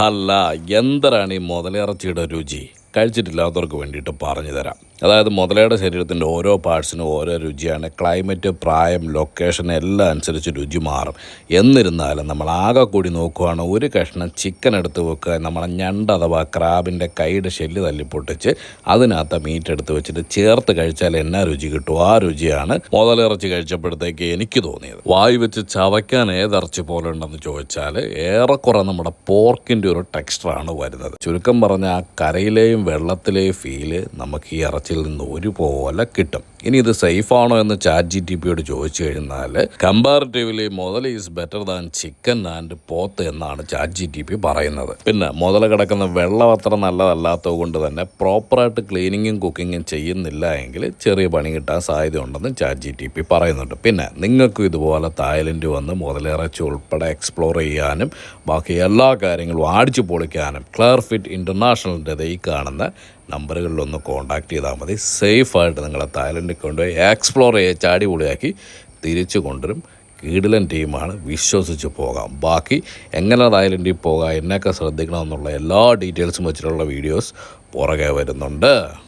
അല്ല എന്തരാണ് ഈ മുതലിറച്ചിയുടെ രുചി? കഴിച്ചിട്ടില്ലാത്തവർക്ക് വേണ്ടിയിട്ട് പറഞ്ഞു തരാം. അതായത് മുതലയുടെ ശരീരത്തിന്റെ ഓരോ പാർട്സിനും ഓരോ രുചിയാണ്. ക്ലൈമറ്റ് പ്രായം ലൊക്കേഷൻ എല്ലാം അനുസരിച്ച് രുചി മാറും. എന്നിരുന്നാലും നമ്മൾ ആകെ കൂടി നോക്കുകയാണ് ഒരു കഷ്ണം ചിക്കൻ എടുത്ത് വെക്കുക നമ്മളെ ഞണ്ട് അഥവാ ക്രാബിന്റെ കൈയുടെ ഷെല്ല് തല്ലിപ്പൊട്ടിച്ച് അതിനകത്ത് മീറ്റ് എടുത്ത് വെച്ചിട്ട് ചേർത്ത് കഴിച്ചാൽ എന്നാ രുചി കിട്ടും? ആ രുചിയാണ് മുതലിറച്ചി കഴിച്ചപ്പോഴത്തേക്ക് എനിക്ക് തോന്നിയത്. വായു വെച്ച് ചവയ്ക്കാൻ ഏതിറച്ചി പോലെ ഉണ്ടെന്ന് ചോദിച്ചാൽ ഏറെക്കുറെ നമ്മുടെ പോർക്കിന്റെ ഒരു ടെക്സ്റ്ററാണ് വരുന്നത്. ചുരുക്കം പറഞ്ഞാൽ കരയിലെയും വെള്ളത്തിലെയും ഫീൽ നമുക്ക് ഈ ഇറച്ചിയിൽ നിന്ന് ഒരുപോലെ കിട്ടും. ഇനി ഇത് സേഫ് ആണോ എന്ന് ചാറ്റ് ജി ടി പിയോട് ചോദിച്ചു കഴിഞ്ഞാൽ comparatively mutton is better than chicken and പോത്ത് എന്നാണ് ചാറ്റ് ജി ടി പി പറയുന്നത്. പിന്നെ മുതൽ കിടക്കുന്ന വെള്ളം അത്ര നല്ലതല്ലാത്തത് കൊണ്ട് തന്നെ പ്രോപ്പറായിട്ട് ക്ലീനിങ്ങും കുക്കിങ്ങും ചെയ്യുന്നില്ല എങ്കിൽ ചെറിയ പണി കിട്ടാൻ സാധ്യത ഉണ്ടെന്ന് ചാറ്റ് ജി ടി പി പറയുന്നുണ്ട്. പിന്നെ നിങ്ങൾക്കും ഇതുപോലെ തായ്ലൻഡ് വന്ന് മുതലിറച്ചി ഉൾപ്പെടെ എക്സ്പ്ലോർ ചെയ്യാനും ബാക്കി എല്ലാ കാര്യങ്ങളും അടിച്ചു പൊളിക്കാനും ക്ലിയർ ഫിറ്റ് ഇന്റർനാഷണലിന്റെ ഈ കാണുന്ന നമ്പറുകളിലൊന്ന് കോൺടാക്ട് ചെയ്താൽ മതി. സേഫായിട്ട് നിങ്ങളെ തായ്ലൻഡിൽ കൊണ്ടുപോയി എക്സ്പ്ലോർ ചെയ്യുക ചാടി പൊളിയാക്കി തിരിച്ചു കൊണ്ടുവരും. കീടിലൻ ടീമാണ് വിശ്വസിച്ച് പോകാം. ബാക്കി എങ്ങനെ തായ്ലൻഡിൽ പോകാം എന്നൊക്കെ ശ്രദ്ധിക്കണമെന്നുള്ള എല്ലാ ഡീറ്റെയിൽസും വെച്ചിട്ടുള്ള വീഡിയോസ് പുറകെ വരുന്നുണ്ട്.